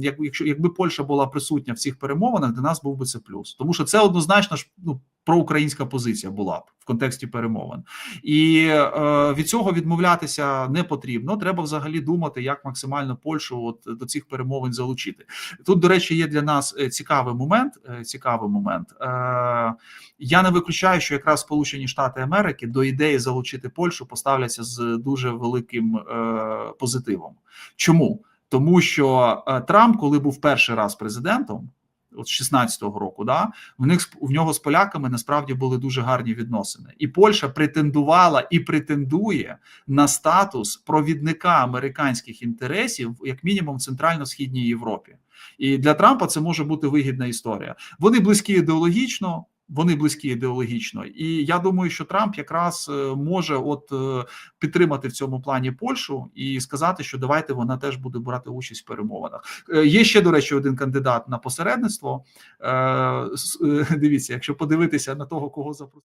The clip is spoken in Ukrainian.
як- якщо якби Польща була присутня в цих перемовинах, для нас був би це плюс, тому що це однозначно ж ну проукраїнська позиція була б в контексті перемовин, і е, від цього відмовлятися не потрібно. Треба взагалі думати, як максимально Польщу от до цих перемовин залучити. Тут, до речі, є для нас е, цікавий момент. е, Цікавий момент. Е, я не виключаю, що якраз Сполучені Штати Америки до ідеї залучити Польщу поставляться з дуже великим е, позитивом. Чому? Тому що е, Трамп, коли був перший раз президентом, от 16-го року, да в них в нього з поляками насправді були дуже гарні відносини, і Польща претендувала і претендує на статус провідника американських інтересів, як мінімум, в центрально-східній Європі. І для Трампа це може бути вигідна історія. Вони близькі ідеологічно. Вони близькі ідеологічно, і я думаю, що Трамп якраз е, може от е, підтримати в цьому плані Польщу і сказати, що давайте вона теж буде брати участь в перемовинах. Е, Є ще до речі, один кандидат на посередництво. Дивіться, якщо подивитися на того, кого запросили.